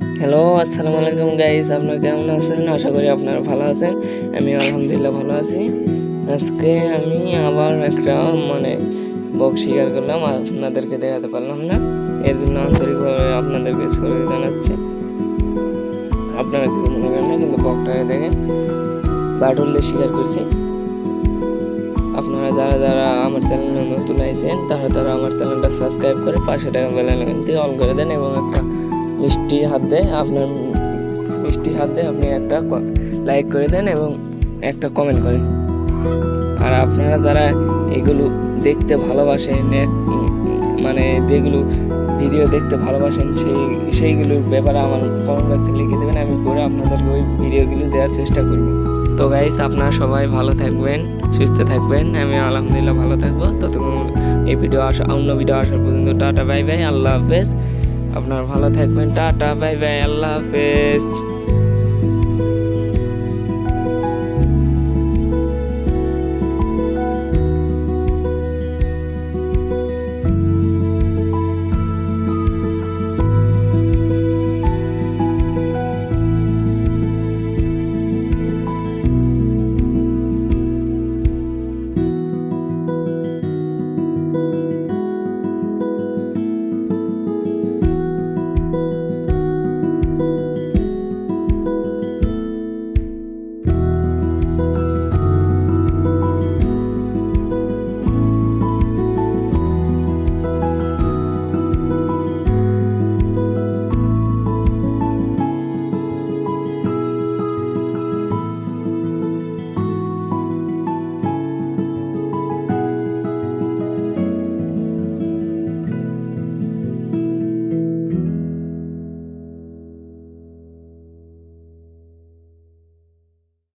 Hello আসসালামু আলাইকুম guys আপনারা কেমন আছেন? আশা করি আপনারা ভালো আছেন। আমি আলহামদুলিল্লাহ ভালো আছি। আজকে আমি আবার একটা মানে বক শিকার করলাম। আপনাদেরকে দেখাতে পারলাম না। এর জন্য আন্তরিকভাবে আপনাদেরকে সরি জানাচ্ছি। আপনারা কিছু মনে করেন না, কিন্তু বকটাকে দেখে বাটুললে শিকার করছি। আপনারা যারা যারা আমার চ্যানেলে নতুন আইছেন, তারা তারা আমার চ্যানেলটা সাবস্ক্রাইব করে পাশে টাকা বেলা দিয়ে অন করে দেন এবং একটা মিষ্টি হাত দিয়ে, আপনার মিষ্টি হাত আপনি একটা লাইক করে দেন এবং একটা কমেন্ট করেন। আর আপনারা যারা এগুলো দেখতে ভালোবাসেন মানে যেগুলো ভিডিও দেখতে ভালোবাসেন, সেই, সেইগুলোর ব্যাপারে আমার কমেন্ট বক্সে লিখে দেবেন, আমি পরে আপনাদেরকে ওই ভিডিওগুলো দেওয়ার চেষ্টা করব। তো গাইস আপনারা সবাই ভালো থাকবেন, সুস্থ থাকবেন, আমি আলহামদুলিল্লাহ ভালো থাকব। ততক্ষণ এই ভিডিও আসা, অন্য ভিডিও আসার পর্যন্ত টাটা বাই বাই আল্লাহ হাফেজ। আপনারা ভালো থাকবেন টাটা বাই বাই আল্লাহ হাফেজ।